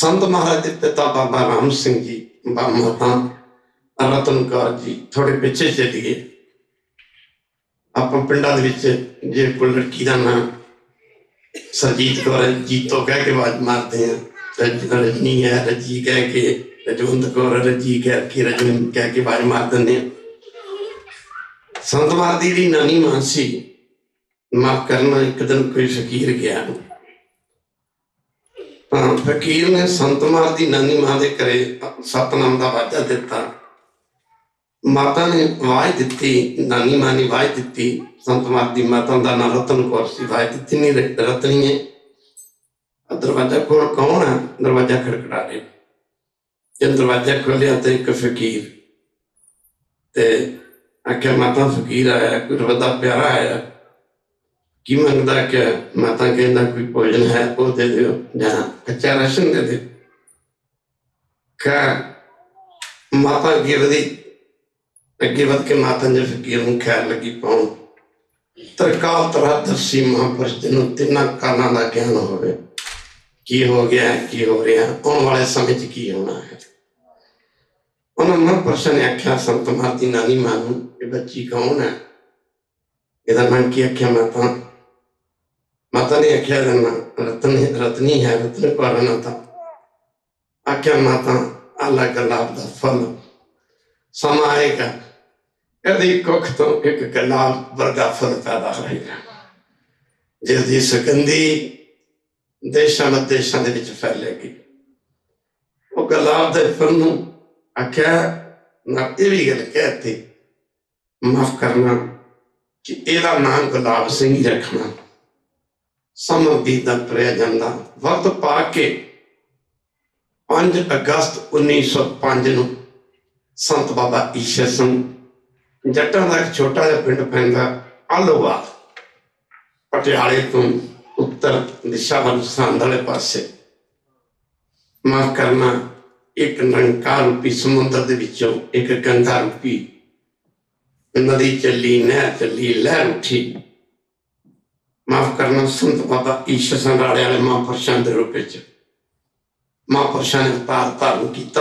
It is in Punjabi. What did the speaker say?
ਸੰਤ ਮਹਾਰਾਜ ਦੇ ਪਿਤਾ ਬਾਬਾ ਰਾਮ ਸਿੰਘ ਜੀ ਬਾ ਮਾਤਾ ਰਤਨ ਕੌਰ ਜੀ ਥੋੜੇ ਪਿੱਛੇ ਚੱਲੀਏ। ਆਪਾਂ ਪਿੰਡਾਂ ਦੇ ਵਿੱਚ ਜੇ ਕੋਈ ਲੜਕੀ ਦਾ ਨਾਮ ਸਰਜੀਤ ਕੌਰ ਹੈ, ਜੀਤੋ ਕਹਿ ਕੇ ਆਵਾਜ਼ ਮਾਰਦੇ ਆ ਰਜ- ਰਜਨੀ ਹੈ ਰਜੀ ਕਹਿ ਕੇ ਰਜਵੰਤ ਕੌਰ ਰਜੀ ਕਹਿ ਕੇ ਰਜਵੰਤ ਕਹਿ ਕੇ ਆਵਾਜ਼ ਮਾਰ ਦਿੰਦੇ ਆ ਸੰਤ ਮਹਾਰਾਜ ਦੀ ਜਿਹੜੀ ਨਾਨੀ ਮਾਂ ਸੀ। ਮਾਫ ਕਰਨਾ ਇੱਕ ਦਿਨ ਕੋਈ ਫਕੀਰ ਗਿਆ। ਤਾਂ ਫਕੀਰ ਨੇ ਸੰਤ ਮਾਰ ਦੀ ਨਾਨੀ ਮਾਂ ਦੇ ਘਰੇ ਸਤਨਾਮ ਦਾ ਵਾਜਾ ਦਿੱਤਾ। ਮਾਤਾ ਨੇ ਆਵਾਜ਼ ਦਿੱਤੀ, ਨਾਨੀ ਮਾਂ ਨੇ ਆਵਾਜ਼ ਦਿੱਤੀ। ਸੰਤ ਮਹਾਰਾਜ ਦੀ ਮਾਤਾ ਦਾ ਨਾਮ ਰਤਨ ਕੌਰ ਸੀ ਆਵਾਜ਼ ਦਿੱਤੀ ਨਹੀਂ ਰ- ਦਰਵਾਜ਼ਾ ਕੋਲ ਕੌਣ ਹੈ? ਦਰਵਾਜ਼ਾ ਖੜਖੜਾ ਰਿਹਾ। ਜਦ ਦਰਵਾਜ਼ਾ ਖੋਲਿਆ ਤੇ ਇੱਕ ਫਕੀਰ ਤੇ ਆਖਿਆ, ਮਾਤਾ, ਫਕੀਰ ਆਇਆ, ਕੋਈ ਰਵਦਾ ਪਿਆਰਾ ਆਇਆ? ਕੀ ਮੰਗਦਾ ਕਿ ਮਾਤਾ ਕਹਿੰਦਾ ਕੋਈ ਭੋਜਨ ਹੈ ਉਹ ਦੇ ਦਿਓ ਜਾਂ ਕੱਚਾ ਰਾਸ਼ਨ ਦੇ ਦਿਓ ਕਾ ਮਾਤਾ ਗਿਰਦੀ ਅੱਗੇ ਵਧ ਕੇ ਮਾਤਾ ਨੇ ਫਕੀਰ ਨੂੰ ਖੈਰ ਲੱਗੀ ਪਾਉਣ ਤਰਕਾਲ ਤਰਾ ਦਰਸੀ ਮਹਾਂਪੁਰਸ਼ ਨੂੰ ਤਿੰਨਾਂ ਕਾਲਾਂ ਦਾ ਗਿਆਨ ਹੋਵੇ ਕੀ ਹੋ ਗਿਆ ਕੀ ਹੋ ਰਿਹਾ ਆਉਣ ਵਾਲੇ ਸਮੇਂ 'ਚ ਕੀ ਹੋਣਾ ਹੈ ਉਹਨਾਂ ਮਹਾਂਪੁਰਸ਼ ਨੇ ਆਖਿਆ ਸੰਤ ਮਹਾਰਾਜ ਨਾਨੀ ਮਾਂ ਨੂੰ ਇਹ ਬੱਚੀ ਕੌਣ ਹੈ ਇਹਦਾ ਨਾਮ ਕੀ ਆਖਿਆ ਮਾਤਾ ਮਾਤਾ ਨੇ ਆਖਿਆ ਇਹਦਾ ਰਤਨੀ ਰਤਨੀ ਹੈ, ਰਤਨ ਕੌਰ ਤਾਂ। ਆਖਿਆ, ਮਾਤਾ ਅੱਲਾ ਗੁਲਾਬ ਦਾ ਫਲ। ਸਮਾਂ ਇਹਦੀ ਕੁੱਖ ਤੋਂ ਇੱਕ ਗੁਲਾਬ ਵਰਗਾ ਫਲ ਪੈਦਾ ਹੋਏਗਾ। ਜਿਸ ਦੀ ਸੁਗੰਧੀ ਦੇਸ਼ਾਂ ਵਿਦੇਸ਼ਾਂ ਦੇ ਵਿੱਚ ਫੈਲੇਗੀ। ਉਹ ਗੁਲਾਬ ਦੇ ਫੁੱਲ ਨੂੰ ਆਖਿਆ ਨਾ ਇਹ ਵੀ ਗੱਲ ਕਹਿਤੀ, ਮਾਫ ਕਰਨਾ ਕਿ ਇਹਦਾ ਨਾਮ ਗੁਲਾਬ ਸਿੰਘ ਹੀ ਰੱਖਣਾ। ਸਮਾਂ ਦਾ ਤੁਰਿਆ ਜਾਂਦਾ। ਵਕਤ ਪਾ ਕੇ 5 ਅਗਸਤ 1905 ਨੂੰ ਸੰਤ ਬਾਬਾ ਈਸ਼ਰ ਸਿੰਘ ਜੱਟਾਂ ਦਾ ਇੱਕ ਛੋਟਾ ਜਿਹਾ ਪਿੰਡ ਪੈਂਦਾ ਆਲੋਵਾ ਪਟਿਆਲੇ ਤੋਂ ਉੱਤਰ ਦਿਸ਼ਾ ਵੱਲ ਸੰਦ ਵਾਲੇ ਪਾਸੇ। ਮਾਫ ਕਰਨਾ, ਇੱਕ ਨੰਕਾ ਰੂਪੀ ਸਮੁੰਦਰ ਦੇ ਵਿੱਚੋਂ ਇੱਕ ਗੰਗਾ ਰੂਪੀ ਨਦੀ ਚੱਲੀ, ਨਹਿਰ ਚੱਲੀ, ਲਹਿਰ ਉੱਠੀ। ਮਾਫ ਕਰਨਾ ਸੰਤ ਬਾਬਾ ਈਸ਼ਰ ਸਿੰਘ ਰਾੜੇ ਵਾਲੇ ਮਹਾਂਪੁਰਸ਼ਾਂ ਦੇ ਰੂਪ ਵਿੱਚ। ਮਹਾਂਪੁਰਸ਼ਾਂ ਨੇ ਅਵਤਾਰ ਧਾਰਨ ਕੀਤਾ।